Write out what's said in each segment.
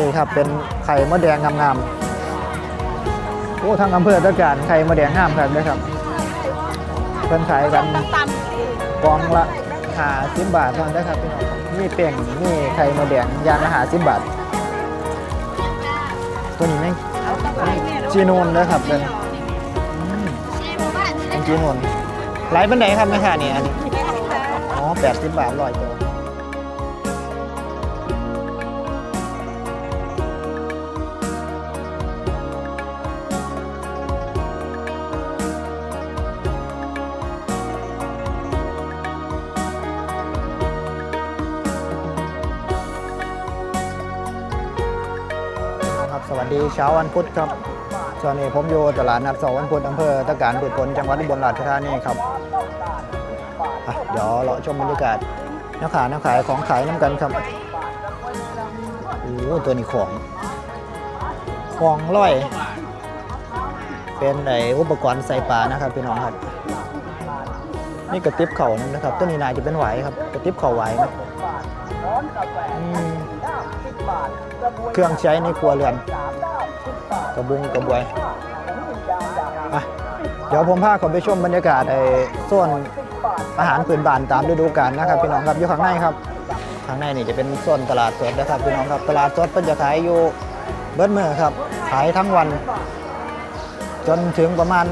นี่ครับเป็นไข่มดแดงงามๆโอ้ทางอำเภอตะการไข่มดแดงงามครับนะครับเพิ่นขายกันตกล่องละหาสิบบาทเท่านั้นนะครับพี่น้องมีเป่งมีไข่มดแดงยางละหาสิบบาท ตัวนี้แม่งจีนูนนะครับเป็นอืมเป็นจีนูนไลฟ์เป็นไหนครับแม่ค้าเนี่ยอันนี้อ๋อแปดสิบบาทร้อยตัว สวัสดีเช้าวันพุธครับส่วนนี้ผมอยู่ตลาดนัดสาร์วันพุธอำเภอตะการบุตรผลจังหวัดอุบลราชธานีครับเดี๋ยวเราชมบรรยากาศนักขายนักขายของขายน้ำกันครับโอ้ตัวนี้ของของร้อย เป็นไออุปกรณ์ใส่ปลานะครับพี่น้องครับนี่กระติบเข่านะครับตัวนี้นายจะเป็นไหวครับกระติบเข่าไหวนะ อืมเครื่องใช้ในครัวเรือน กระบุงกระบวยอะเดี๋ยวผมพาคุณไปชมบรรยากาศไอ้ส่วนอาหารพื้นบ้านตามฤดูกาลนะครับพี่น้องครับอยู่ข้างในครับ ข้างในนี่จะเป็นส่วนตลาดสดนะครับพี่น้องครับตลาดสดเพิ่นจะขายอยู่เบิดมือครับขายทั้งวัน จนถึงประมาณ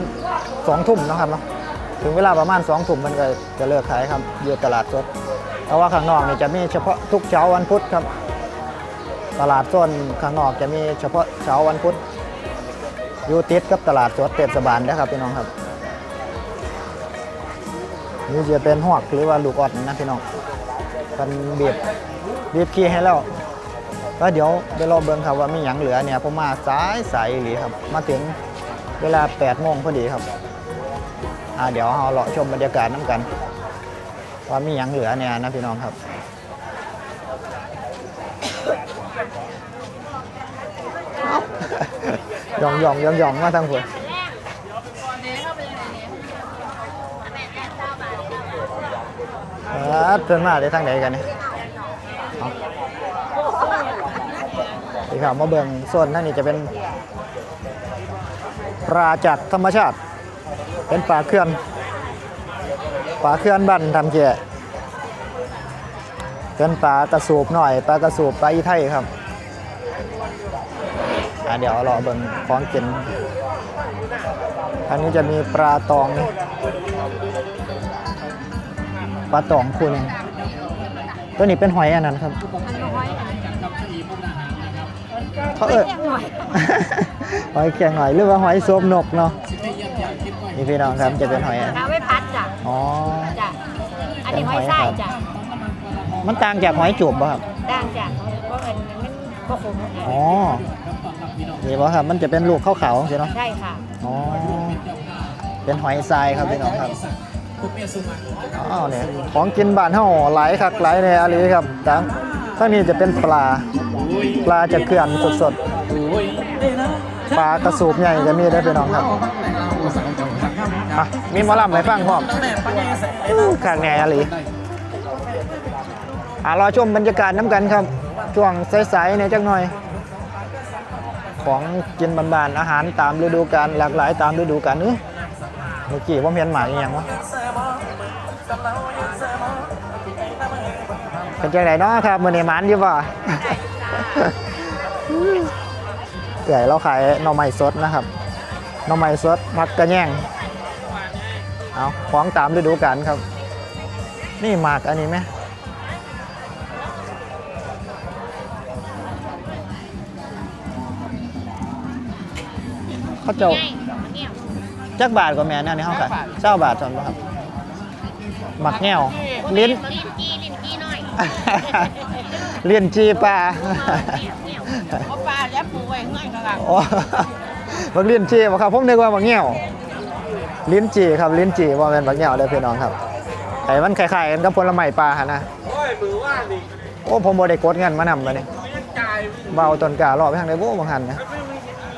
สองทุ่มนะครับเนาะถึงเวลาประมาณสองทุ่มมันก็จะเลิกขายครับอยู่ตลาดสด เพราว่าข้างนอกนี่จะมีเฉพาะทุกเช้าวันพุธครับ ตลาดโซนข้างนอกจะมีเฉพาะเช้าวันพุธอยู่ติดกับตลาดสดเทศบาลนะครับพี่น้องครับนี่จะเป็นหอกหรือว่าลูกออดนะพี่น้องกันบีบบีบขี้ให้แล้วแล้วเดี๋ยวเดี๋ยวเราเบิ่งครับว่ามีหยังเหลือเนี่ยผมมาสายสายอีหลีครับ มาถึงเวลา8โมงพอดีครับอ่าเดี๋ยวเราเลาะชมบรรยากาศน้ำกัน ว่ามีหยังเหลือเนี่ยนะพี่น้องครับหย่องหย่องหย่องหย่องมาทางหัวเออเพื่อนมาได้ทางไหนกันเนี่ยเอาดีครับมาเบิ่งโซนท่างนี้จะเป็นปลาจากธรรมชาติ เป็นปลาเคลื่อน ปลาเคลื่อนบ้นทำเจเป็นปลาตะสูบหน่อยปลากระสูบปลาอีไทยครับอะเดี๋ยวรอเบิ่งของกินอันนี้จะมีปลาตอง ปลาตองคู่หนึงตัวนี้เป็นหอยอันนั้นครับ เขาเออหอยแข็งหอยหรือว่าหอยโซมนกเนาะนี่พี่น้องครับจะเป็นหอยอันำน้ำไว้พัด จ้ะอ๋อ จ้ะอันนี้ไว้ไส้จ้ะมันต่างจากหอยจูบป่ะครับ ด่างจ้ะเพราะมันมันก็ขมอ๋อนี่ป่ะครับ มันจะเป็นลูกขาวๆใช่เนาะ ใช่ค่ะ อ๋อ เป็นหอยทรายครับพี่น้องครับอ๋อเนี่ยของกินบ้านเฮาหลายคักหลายในอาลีครับทั้งทั้งนี้จะเป็นปลา ปลาจะเกลื่อนสดๆ ปลากระสูบใหญ่จะมีได้อพี่น้องครับะมีหมอลำให้ฟังพร้อมข้างในอาลีอะรอชมบรรยากาศน้ำกันครับ ช่วงสายๆเนี่ยจักหน่อย ของกินบานๆอาหารตามฤดูกาลหลากหลายตามฤดูกาลเอ้ยเมื่อกี้ผมเห็นหมาอย่างวะเป็นจังไหนเนาะครับมือนี้หมันอยู่ป่ะเก๋เราขายหน่อไม้สดนะครับหน่อไม้สดผักกระแยง เอาของตามฤดูกาลครับ นี่หมากอันนี้ไหมเขาเจ้าจักบาทกว่าแม่เนี่ยนี่เขาขายเจ้าบาทสอนบ่ครับหมักแง่วลิ้นลิ้นกี้ลิ้นกี้น้อยเลี้ยนจีปลาเพราะปลาแล้วปูไว้ง่ายกันโอ้บักเลี้ยนจีบ่ครับผมนึกว่าหมักแง่ว ลิ้นจี่ครับลิ้นจี่ว่าเป็นหมักแง่วเลยพี่น้องครับไอ้มันคล้ายๆกันกับผลไม้ปลาหั่นะโอ้ยมือว่านี่โอ้ผมบ่ได้กดเงินมานำมานี่ยเบาต้นกล้ารอบไปทางใดบ่บางหันนะไม่ไม่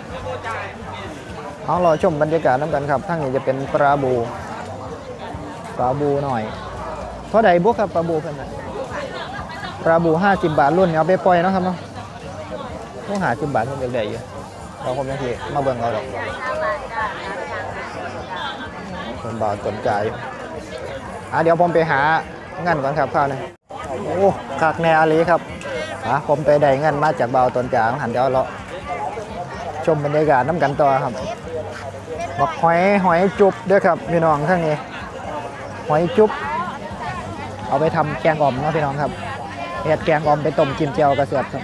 ไม่โบจ่าเอารอชมบรรยากาศน้ำกันครับทางนี้จะเป็นปลาบูปลาบูหน่อยเท่าใดบุครับปลาบูเพิ่อนน่ะปลาบู50บบาทรุ่นนี้เอาไปปล่อยนะครับเนาะผู้หาสิบบาทผมเด็กได้อยู่เราผมยังทีมาเบิ่งเอาดอก ผมบอกสนใจอยู่อะเดี๋ยวผมไปหาเงินก่อนครับข้าวนึงโอ้คักแนอาลีครับอะผมไปได้เงินมาจากเบาตนจางหันเดี๋ยวเราชมบรรยากาศน้ำกันต่อครับบักหอยหอยจุบด้วยครับพี่น้องข้างนี้หอยจุบเอาไปทำแกงอ่อมเนาะพี่น้องครับเห็ดแกงอ่อมไปต้มกิมเจียวกระเสียบครับ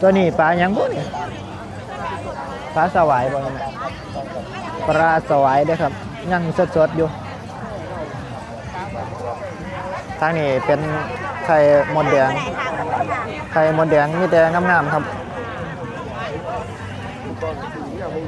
ตัวนี้ปลาหยังบุนี่ปลาสวายบ่นี่นะ ปลาสวายเด้อครับยังสดๆอยู่ ทางนี้เป็นไข่มดแดง ไข่มดแดงมีแต่งามๆครับ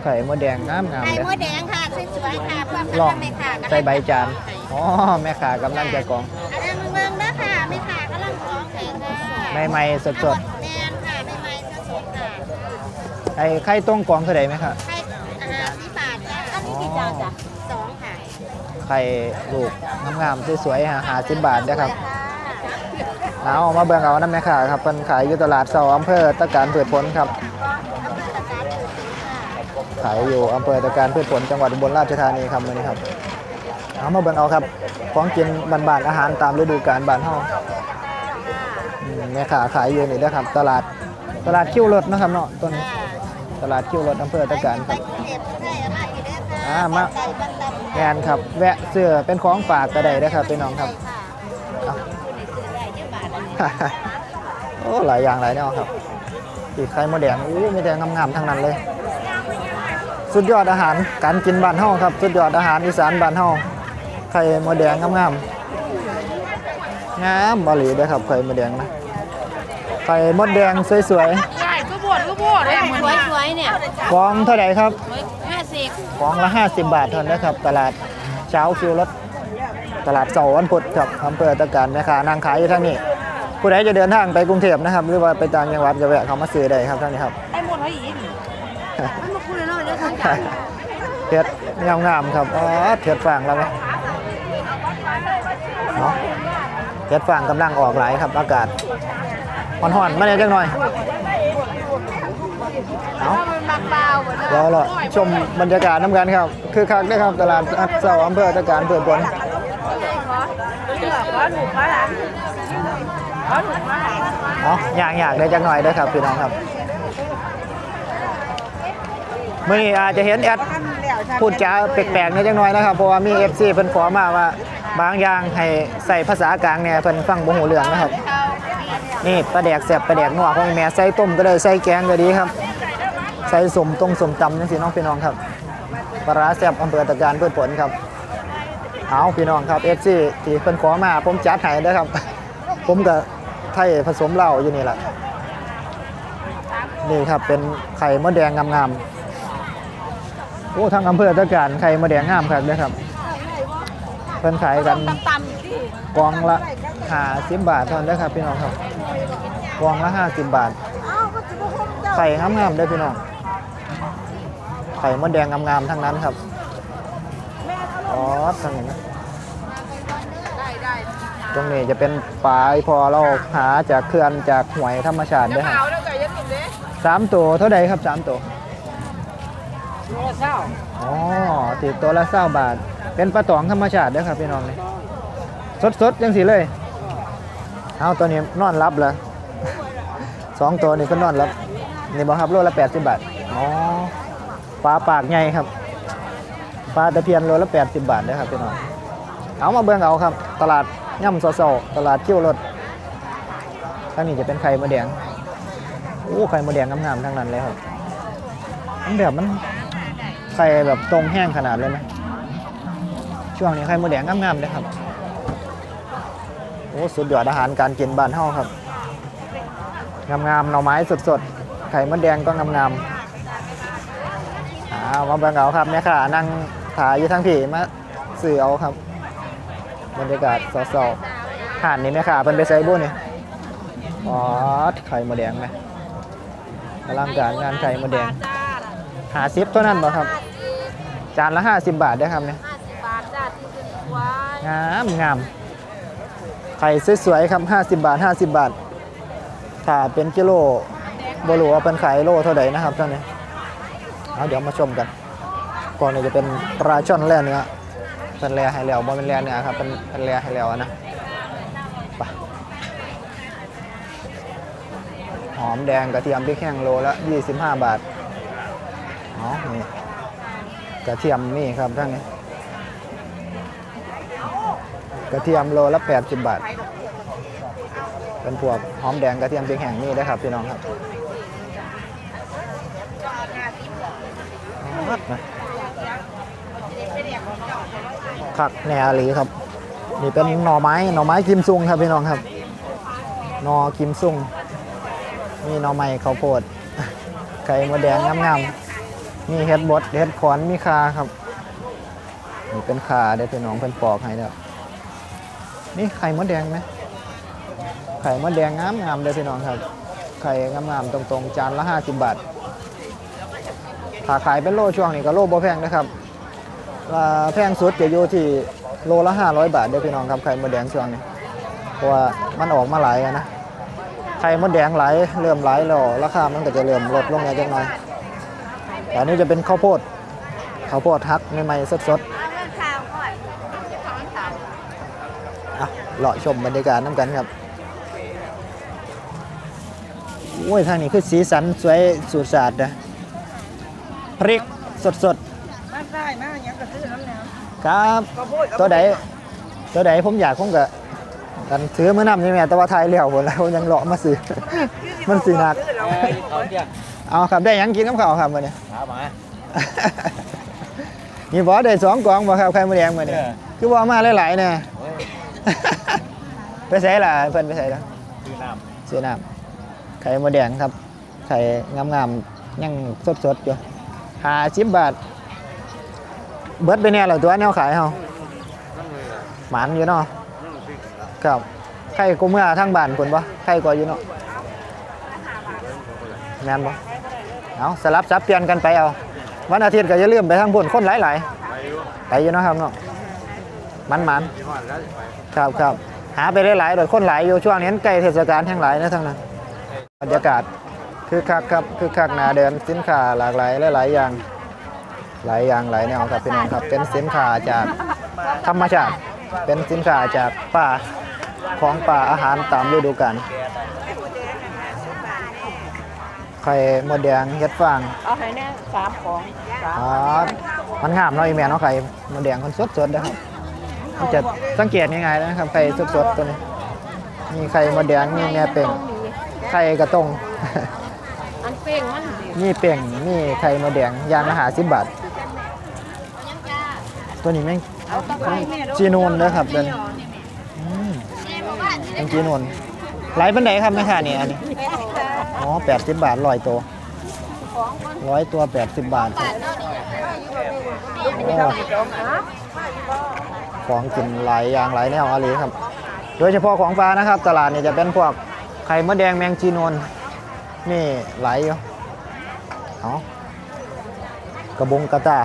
ไข่มดแดงงามๆไข่เลยมดแดงค่ะสวยๆค่ะเพื่อนลองๆไม่ค่ะใส่ใบจานอ๋อแม่ขากำลังจะกรองอันนั้นเมืองเด้อค่ะไม่ค่ะกำลังร้องเพลงค่ะใหม่ๆสดแมนค่ะไม่ไม่สดๆค่ะๆไอ้ไข่ต้มกรองเท่าไหร่ไหมครับไข่ สองค่ะไข่ลูกงามๆสวยๆหาสิบบาทนะครับเอามาเบิ่งเอาน้ำแม่ขาครับเป็นขายอยู่ตลาดเสาอำเภอตะการเปิดผลครับขายอยู่อำเภอตะการพืชผลจังหวัดอุบลราชธานีครับมื้อนี้ครับเอามาเบิ่งเอาครับของกินบ้านๆอาหารตามฤดูกาลบ้านเฮาอืมแม่ค้าขายอยู่นี่นะครับ ตลาดตลาดคิ้วรถนะครับเนาะต้นนี้ตลาดคิ้วรถอำเภอตะการคไปรับ อค่ะอ่ามาไก่บันดำแมนครับ แวะเสื้อเป็นของฝากก็ได้นะครับพี่น้องครับค่ะเอาได้เยอะบาทอันนี้โอ้หลายอย่างหลายแนวครับปีกไข่มดแดงอู้มีแต่งามๆทั้งนั้นเลย สุดยอดอาหารการกินบ้านเฮาครับ สุดยอดอาหารอีสานบ้านเฮาไข่มดแดงงามๆงามบหลีเด้อครับไข่มดแดงนะไข่มดแดงสวยใช่ก็บวชก็บวชเลยสวยสวยๆเนี่ยๆฟองเท่าไหร่ครับ ห้าสิบฟองละ 50 บาทเท่านั้นนะครับ ตลาดเช้าคิวรถตลาดเสาร์วันพุธครับอำเภอตะการแม่ค้านางขายอยู่ทางนี้ ผู้ใดจะเดินทางไปกรุงเทพนะครับ หรือว่าไปต่างจังหวัดก็แวะเข้ามาซื้อได้ครับทางนี้ครับไอ้หมดเขาอีกมันมาคุยเลยเนาะเดี๋ยวคุยกันเทียดงามๆครับอ๋อเทียดฟางแล้วไหมเนาะเทียดฟางกำลังออกหลายครับ อากาศห่อนๆมาเนี่ยจังหน่อย เอาบางเบาหมดเลยเดี๋ยวเราชมบรรยากาศน้ำกันครับ คือคักนะครับตลาดนัดเสาอำเภอตะการเปิดผลขอถูกขอหลังขอถูกขอหลังเอาอยากอยากได้จังหน่อยเด้วยครับพี่น้องครับเมื่อนี้อาจจะเห็นแอดพูดจาแปลกๆนิดจังหน้อยนะครับเพราะว่ามี FC เพิ่นขอมาว่า บางอย่างให้ใส่ภาษากลางเนี่ยเพิ่นฟังบ่ฮู้เรื่องนะครับนี่ปลาแดกแซ่บปลาแดกนัวของแม่ใส่ต้มก็ได้ใส่แกงก็ดีครับ ส่สมตรงสมตำจังซี่น้องพี่น้องครับปลาแซ่บอำเภอตะการเพืชผลครับเอาพี่น้องครับ FC ที่เพิ่นขอมาผมจัดให้เด้ครับ ผมก็ไทยผสมเหล้าอยู่นี่แหละนี่ครับเป็นไข่มดแดงงามๆโอ้ทางอำเภอตะการไข่มดแดงงามครับเลยครับเพิ่นขายกันกองละห้าสิบบาทเท่านั้นเด้ครับพี่น้องครับกองละห้าสิบบาทไข่งามๆเด้พี่น้อง ข่มดแดงงามๆทั้งนั้นครับอ๋อทางนี้นะได้ได้ตรงนี้จะเป็นปลายพอเราหาจากเขื่อนจากหวยธรรมชาติเด้อครับเอาแล้วไก่ยังกินเด้สามตัวเท่าใดครับสามตัวโลเศร้าอ๋อติดตัวละเศร้าบาท เป็นปลาตองธรรมชาติเด้อครับพี่น้องนี่สดๆจังสิเลยเอาตัวนี้นอนรับเลยสองตัวนี่ก็นอนรับนี่บอกครับโลละ80บาทอ๋อ ปลาปากใหญ่ครับปลาตะเพียนโลละ 80 บาทเด้อครับพี่น้องเอามาเบิ่งเอาครับ ตลาดย่ำโซโซตลาดคิ้วรถทางนี้จะเป็นไข่มดแดงโอ้ไข่มดแดงงามๆทั้งนั้นเลยครับมันแบบมันไข่แบบตรงแห้งขนาดเลยไหมช่วงนี้ไข่มดแดงงามๆเลยครับโอ้สุดยอดอาหารการกินบ้านเฮาครับงามๆหน่อไม้สดๆไข่มดแดงก็งามๆ อ่ามาเบิ่งเอาครับแม่ค่ะนั่งขายอยู่ทางผีมาซื้อเอาครับ บรรยากาศสอๆห่านนี่แม่ค่ะเป็นไปใส่บุญนี่อ๋อไข่มดแดงไหมอลังการงานไข่มดแดงหาซิปตัวนั้นบ่ครับ จานละ50บาทได้อครับเนี่ยห้าสิบบาทจ้าที่เป็นควายงามงามไข่สวยๆครับ50บาท50บาทถ้าเป็นกิโลบรู้ว่าเป็นขายโลเท่าไหร่นะครับท่านนี้ เอาเดี๋ยวมาชมกันก่อนนี้จะเป็นปลาช่อนแร่เนื้อเป็นแร่ให้แล้วบ่เป็นแร่เนื้อครับเป็นเป็นแร่ให้แล้วนะไปหอมแดงกระเทียมพริกแห้งโลละ25 บาทอ๋อนี่กระเทียมนี่ครับท่านนี้กระเทียมโลละ80 บาทเป็นพวกหอมแดงกระเทียมพริกแห้งนี่ได้ครับพี่น้องครับ นะผักแหนหลีครับ นี่เป็นหน่อไม้หน่อไม้กิมซุงครับพี่น้องครับหน่อกิมซุงมีหน่อไม้ข้าวโพดไข่มดแดงงามๆมีเห็ดบดเห็ดขอนมีคาครับนี่เป็นคาเดี๋ยวพี่น้องเป็นปอกให้แล้วนี่ไข่มดแดงไหมไข่มดแดงงามงามๆเลยพี่น้องครับไข่งามงามๆตรงๆ จานละ 50 บาท ถ้าขายเป็นโลช่วงนี้ก็โลบ่แพงนะครับแพงสุดจะอยู่ที่โลละ 500 บาทเด้อพี่น้องครับไข่มดแดงช่วงนี้เพราะว่ามันออกมาหลายนะไข่มดแดงหลายเริ่มหลายแล้วราคามันก็จะเริ่มลดลงแล้วจังหน่อยแต่อันนี้จะเป็นข้าวโพดข้าวโพดฮักใหม่ๆสดๆเอาเงินข่าวก่อนถอนข่าวอะเลาะชมบรรยากาศน้ำกันครับโอ้ยทางนี้คือสีสันสวยสุดสาดนะ พริกสดสดมาได้มาอย่างกระซื้อน้ำแนวๆครับก็พูดตัวใดตัวใดผมอยากคงกะกันซื้อมื้อนำนี่แม่แต่ว่าไทยแล้วหมดแล้วยังเลาะมาซื้อมันสีหนักเขาเรียกเอาครับได้หยังกินน้ำข้าวครับมื้อนี้หาหมานี่บ่ได้สองกล่องบ่ครับไข่มดแดงมื้อนี้เออคือบ่เอามาหลายๆแน่เฮ้ยไปใส่ล่ะเพิ่นไปใส่ล่ะคือน้เสียน้ำไข่มดแดงครับไข่งามๆยังสดๆอยู่ หาสิบบาท เบิดไปเนี่ยเหรอตัวแนวขายเฮาำนั่นเลยอะหมานอยู่เนาะครับไข่กูเมื่อทั้งบ้านคุณปะไข่กว่าอยู่เนาะแมนปะเอาสลับซับเปลี่ยนกันไปเอา วันอาทิตย์ก็อย่าลืมไปทางบุญคนหลายไปอยู่ๆไปอยู่เนาะครับเนาะมันมันที่ห้อนครับครับหาไปได้หลายๆโดยคนหลายอยู่ช่วงนี้ใกล้เทศกาลแห่งหลายนะทั้งนั้นบรรยากาศ คือคักครับคือคักหนาเดินสินค้าหลากหลายหลายๆอย่าง หลายอย่างหลายแนวครับพี่น้องครับเป็นสินค้าจากธรรมชาติเป็นสินค้าจากป่าของป่าอาหารตามฤดูกาลไข่มดแดงเฮ็ดฟางเอาให้แน่สามของสามอ๋อมันงามเนาะอีแม่เนาะไข่มดแดงมันสดๆนะครับมันจะสังเกตง่ายๆนะครับไข่สดๆตัวนี้มีไข่มดแดงมีแม่เป่งไข่กระตงอันเป้ง มีเป่งมีไข่มดแดงยางละหาสิบบาท ตัวนี้แม่งจีนูนเด้อครับเป็นอืมเป็นจีนูนไหลปันไดครับแม่ค้านี่อันนี้อ๋อแปดสิบบาทร้อยตัวร้อยตัวแปดสิบบาทของกินหลายอย่างหลายแนวอะไรครับ โดยเฉพาะของปลานะครับ ตลาดเนี่ยจะเป็นพวกไข่มดแดงแมงจีนวนนี่ไหลายอยู่ เอากระบงกระตา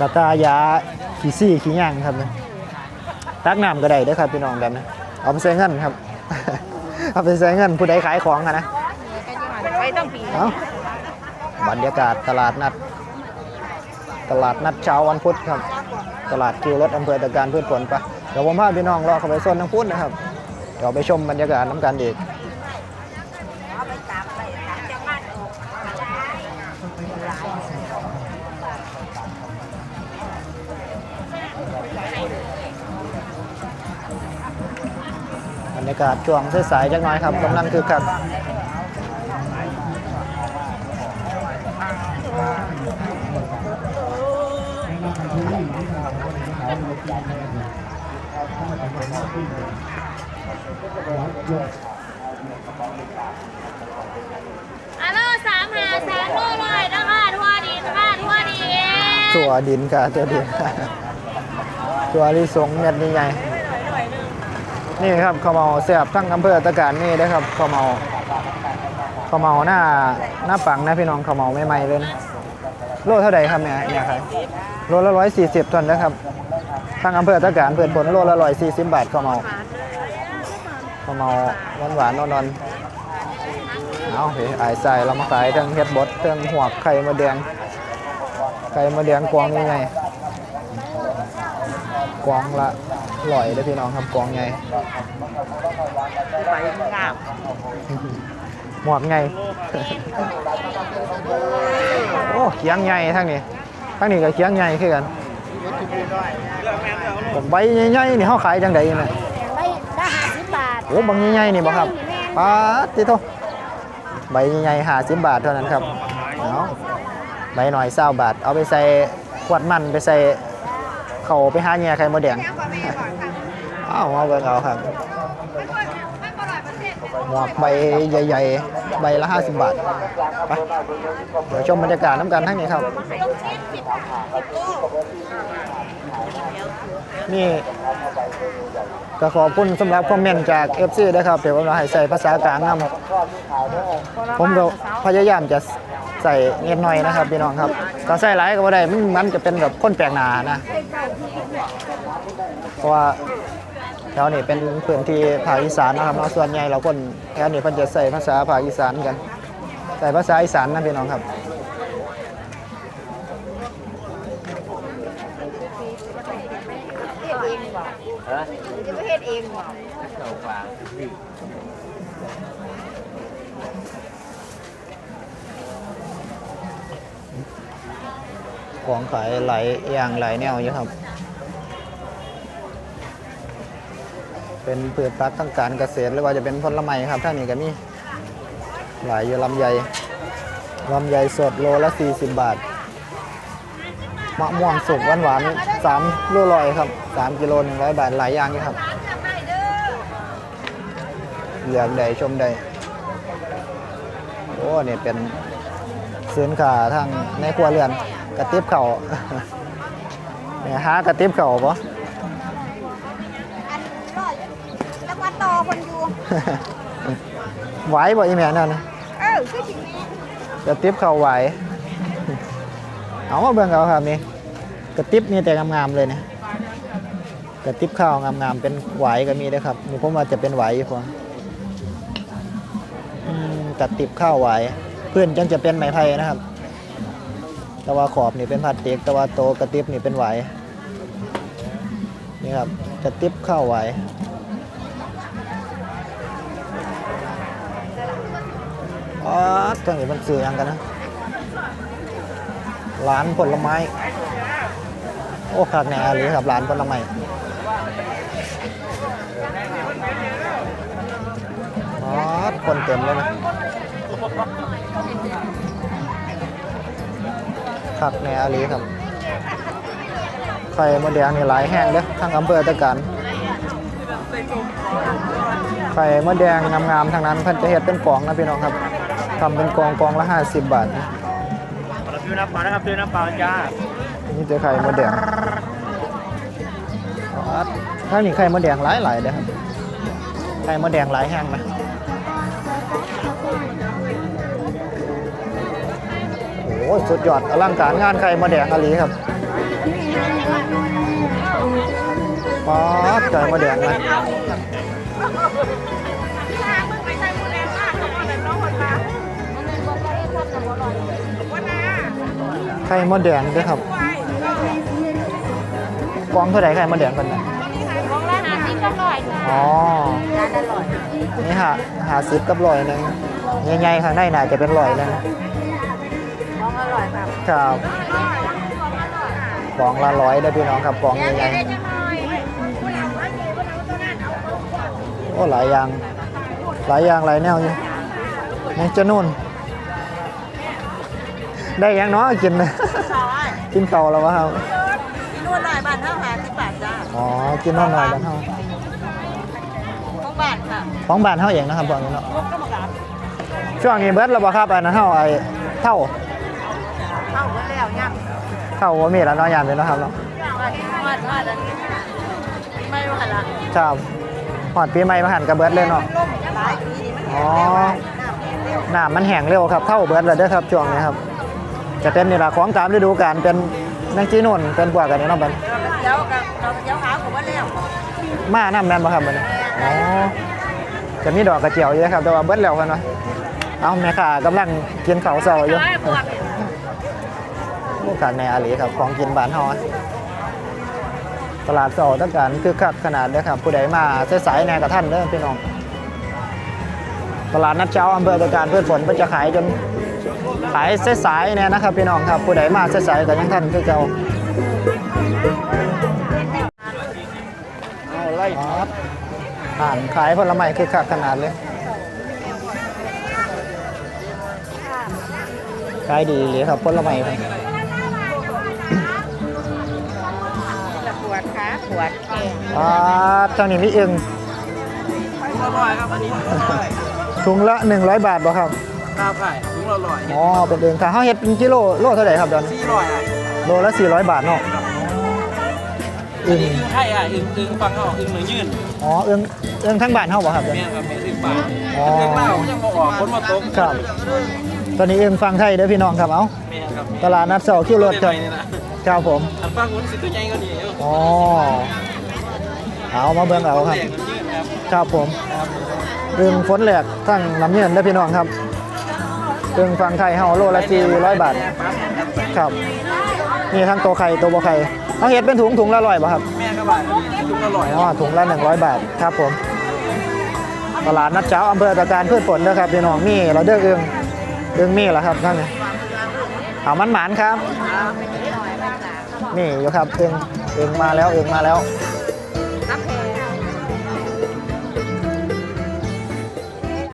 กระตายาขี้ซี่ขี้ย่างครับเนี่ยตักน้ำก็ได้เด้อครับพี่น้องแบบนี้เอาไปใส่เงินครับ เอาไปใส่เงินผู้ใดขายของอะนะไปต้องปีเอาบรรยากาศตลาดนัด ตลาดนัดเช้าวันพุธครับ ตลาดคิวรถอำเภอตะการพืชผลปะเดี๋ยวผมพาพี่น้องเลาะเข้าไปโซนทั้งพุธนะครับเดี๋ยวไปชมบรรยากาศน้ำกันอีก บรรยากาศช่วงสายๆจักหน่อยครับกำลังคือคักอัลโหลสามหาสามโลร้อยนะคะทั่วดินค่ะทั่วดินตัวดินค่ะตัวดินตัวลิสงเม็ดใหญ่ๆ นี่ครับข้าวเมาแซบทั้งอำเภอตะการนี่นะครับข้าวเมาข้าวเมาหน้าหน้าปังนะพี่น้องข้าวเมาใหม่ๆเลยนะโลเท่าไหร่ครับเนี่ยเนี่ยครับโลละร้อยสี่สิบต้นนะครับทั้งอำเภอตะการเปิดผลโลละร้อยสี่สิบบาทข้าวเมาข้าวเมาหวานๆนอนๆเอาเฮ้ยอายใส่เรามาขายทั้งเฮ็ดบดทั้งหัวไข่มดแดงไข่มดแดงกวางยังไงกวางละ ลอยเด้อพี่น้องครับกวางไงไปงามหมวกไงโอ้เคียงไงทั้งนี้ทั้งนี้ก็เคียงไงคือกันผมใบใหญ่ๆนี่เขาขายจังใดน่ะไม่ได้ห้าสิบบาทโอ้บางใหญ่ๆนี่บ่ครับป้าดติโตใบใหญ่ๆห้าสิบบาทเท่านั้นครับเอาใบหน่อยเศร้าบาทเอาไปใส่ขวดมันไปใส่ เขาไปหาแง่ไข่มดแดงอ้าวเอาเบิ่งเอาครับหมวกใบใหญ่ ๆ ใบละ 50 บาทไปเดี๋ยวชมบรรยากาศน้ำกันทั้งนี้ครับ นี่ก็ขอบคุณสำหรับคอมเมนต์จาก FC นะครับเดี๋ยวผมเราให้ใส่ภาษากลางนำผมก็พยายามจะใส่เงินหน่อยนะครับพี่น้องครับก็ใส่หลายก็บ่ได้มันมันจะเป็นแบบคนแปลกหน้านะเพ ราะว่าแถวนี้เป็นพื้นที่ภาคอีสานนะครับเนาะส่วนใหญ่เราคนแถวนี้เพิ่นจะใส่ภาษาภาคอีสานกันใส่ภาษาอีสานนะพี่น้องครับจะไม่เฮ็ดเองหรอของขายหลายอย่างหลายแนวอยู่ครับ เป็นพืชผักทางการเกษตรหรือว่าจะเป็นผลไม้ครับท่านนี้ก็มีหลายอยู่ลำไยลำไยสดโลละ 40 บาท มะม่วงสุกหวานหวานสามโลลอยครับ3กิโล100บาทหลายอย่างอยู่ครับเหลือกใดชมใดโอ้เนี่ยเป็นสินค้าทางในครัวเรือนกระติบเข่าเนี่ยหากระติบเข่าปะ อันร้อยแล้วว่าต่อคนอยู่ ไหวบ่อีแม่นั่นนะเออคือสิแม่กระติบเข่าไหว เอามาเบิ่งเอาครับนี่กระติบมีแต่งามๆเลยเนี่ยกระติบข้าวงามๆเป็นไหวก็มีด้วยครับนี่ผมว่าจะเป็นไหวอยู่พออืมกระติบข้าวไหวเพื่อนจังจะเป็นไม้ไผ่นะครับ แต่ว่าขอบนี่เป็นพลาสติกแต่ว่าโตกระติบนี่เป็นไหวนี่ครับกระติบข้าวไหว อ๋อตรงนี้มันสื่อยังกันนะร้านผลไม้ โอ้คักแหน่หรือครับร้านผลไม้อ๋อคนเต็มเลยนะคักแหน่หรือครับไข่มดแดงนี่หลายแห้งเด้อทั้งอำเภอตะการไข่มดแดงงามๆทางนั้นเพิ่นจะเฮ็ดเป็นกล่องนะพี่น้องครับำเป็นกล่องกล่องละ50บาทนะเราซื้อน้ำเปล่านะครับซื้อน้ำเปล่าจ้านี่เจอไข่มดแดงถ้านี่ไข่มดแดงหลายหลายๆเลยครับไข่มดแดงหลายแห้งนะโอ้ยสุดยอดอลังการงานไข่มดแดงอลีครับป๊าดไข่มดแดงนะ ไข่มดแดงด้วยครับไปกองเท่าไหร่ไข่มดแดงกันนะของละห้าสิบก็ร้อยจ้าอ๋อจานละร้อยนี่หาหาซิปกับลอยหนึงใหญ่ๆข้างในน่าจะเป็นลอยหนึงของอร่อยครับครับกล่องละร้อยได้อพี่น้องครับกล่องเดี๋ยวใหญ่เดี๋ยวจะหน่อยๆโอ้หลายอย่างหลายอย่างหลายแนวอยู่ยังจะนู่น ได้ยังเนาะกินกินเก่าวแล้ววะครับนวดหน่อยบาทเท่าหาสิบบาทจ้าอ๋อกินน้อยหน่อยแล้วเท่าของบาทค่ะของบ้านเท่าเองนะครับตอนนี้เนาะลบก็มากราบช่วงนี้เบิร์ดแล้วบ่ครับอันนั้นเท่าไอ้เท่าเข้าหมดแล้วยังเท่าว่ามีแล้วเนาะยามเป็นเนาะครับเนาะวัดวัดวัดอันนี้ไม่ว่าละครับหอดปีใหม่มาหันกับเบิร์ดเลยเนาะล่มหลายปีนี่มันอ๋อน้ำแห้งเร็วน้ำมันแห้งเร็วครับเท่าเบิร์ดเลยเด้อครับช่วงนี้ครับ จะเป็นนี่ละของตามฤดูกาลเป็นแมงจีนุ่นเป็นพวกกันนี่เนาะบัดเดี๋ยวกับเราเดี๋ยวขาวผมว่าแล้วมาน้ำแม่นบ่ครับบัดนี้อ๋อจะมีดอกกระเจียวอยู่นะครับแต่ว่าเบิดแล้วกันวะเอาแม่ค้ากำลังกินข้าวเสาอยู่ร้อยบวกโอกาสในอาหลีครับของกินบ้านเฮาตลาดเสาต้องการคือคักขนาดเด้อครับ ผู้ใดมาสายๆแหนกับท่านเด้อพี่น้องตลาดนัดเช้าอำเภอตะการพืชผลเพิ่นจะขายจน ขายสายๆเนี่ยนะครับพี่น้องครับผู้ใดมาสายๆก็ยังท่านคือเก่าเอาไล่ครับอ่านขายผลไม้คือคักขนาดเลยขายดีเลยครับผลไม้ครับปวดขาปวดแขนอ่าทางนี้มีเอึงอร่อยครับอันนี้อร่อยถุงละ 100 บาทบ่ครับ ครับไก่ถุงละร้อยอ๋อเป็นเองค่ะเฮาเฮ็ดเป็นกิโลโลเท่าไหร่ครับดอนสี่ร้อยอะโลละ400 บาทเนาะอึงอึ้งไข่อะอึ้งอึ้งฟังเอาอึ้งเหมือนยืนอ๋อเอึงเอึงทั้งบ้านเฮาบ่ครับดอนแม่ครับแม่อึ้งปากอ๋ออึ้งเล่ายังมาออกคนมาตกครับ ตอนนี้เอึงฟังไทยเด้อพี่น้องครับเอ้าแม่ครับตลาดนัดเสาร์คิวรถครับนี่นะครับผมอันฟังวุ้นสิตัวใหญ่ก็ดีเอออ๋อเอามาเบิ่งเอาครับแหลกมันยืนครับครับผมครับอึงฝนแหลกทั้งน้ำเงินเด้อพี่น้องครับ อึงฟังไทยเฮาโลละ400บาท ครับมีทั้งตัวไข่ตัวบ่ไข่เอาเฮ็ดเป็นถุงถุงละร้อยบ่ครับ แม่ครับบ้านถุงละร้อยอ๋อถุงละ100บาทครับผม ตลาดนัดเช้าอำเภอตะการพืชผลนะครับพี่น้องมีเราเด้อเอืองเอืองมีแล้วครับนั่นไงเอามันหมานครับ นี่อยู่ครับเอืองเอืองมาแล้วเอืองมาแล้วค